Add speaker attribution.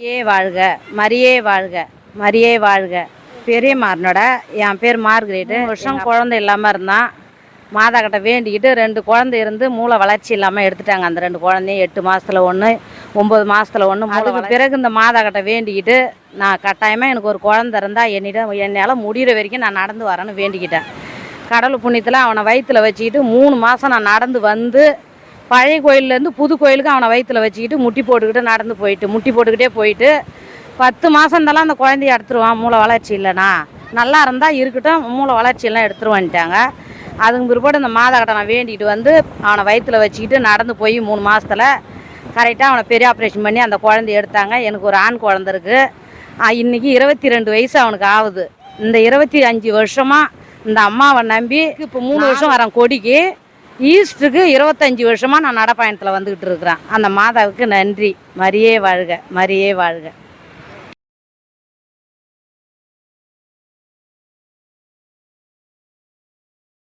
Speaker 1: மரியே வாழ்க மரியே வாழ்க மரியே வாழ்க. பெரிய மாறனோட என் பேர் மார்கரேட்டு. வருஷம் குழந்தை இல்லாமல் இருந்தான். மாதா கிட்ட வேண்டிக்கிட்டு ரெண்டு குழந்தை இருந்து மூளை வளர்ச்சி இல்லாமல் எடுத்துட்டாங்க அந்த ரெண்டு குழந்தையும். எட்டு மாசத்துல ஒன்று ஒம்பது மாசத்துல ஒன்று அதுக்கு பிறகு இந்த மாதா கிட்ட வேண்டிக்கிட்டு நான் கட்டாயமாக எனக்கு ஒரு குழந்தை இருந்தால் என்னிடம் என்னால் முடிகிற வரைக்கும் நான் நடந்து வரேன்னு வேண்டிக்கிட்டேன். கடவுள் புண்ணியத்தில் அவனை வயித்துல வச்சுக்கிட்டு மூணு மாதம் நான் நடந்து வந்து பழைய கோயில்லேருந்து புது கோயிலுக்கு அவனை வயித்துல வச்சுக்கிட்டு முட்டி போட்டுக்கிட்டு நடந்து போயிட்டு முட்டி போட்டுக்கிட்டே போயிட்டு பத்து மாதம் இருந்தாலும் அந்த குழந்தைய எடுத்துருவான் மூளை வளர்ச்சி இல்லைனா நல்லா இருந்தால் இருக்கட்டும் மூளை வளர்ச்சி எல்லாம் எடுத்துருவான்ட்டாங்க. அதுக்கு பிற்பாடு இந்த மாதக்கட்டை நான் வேண்டிக்கிட்டு வந்து அவனை வயித்துல வச்சுக்கிட்டு நடந்து போய் மூணு மாசத்துல கரெக்டாக அவனை பெரிய ஆப்ரேஷன் பண்ணி அந்த குழந்தைய எடுத்தாங்க. எனக்கு ஒரு ஆண் குழந்தை இருக்குது இன்னைக்கு இருபத்தி ரெண்டு வயசு அவனுக்கு ஆகுது. இந்த இருபத்தி அஞ்சு வருஷமாக இந்த அம்மாவை நம்பி இப்போ மூணு வருஷம் வரேன் கொடிக்கு. ஈஸ்ட்டுக்கு இருபத்தஞ்சி வருஷமாக நான் நடப்பயணத்தில் வந்துக்கிட்டு இருக்கிறேன். அந்த மாதாவுக்கு நன்றி. மரியே வாழ்க. மரியே வாழ்க.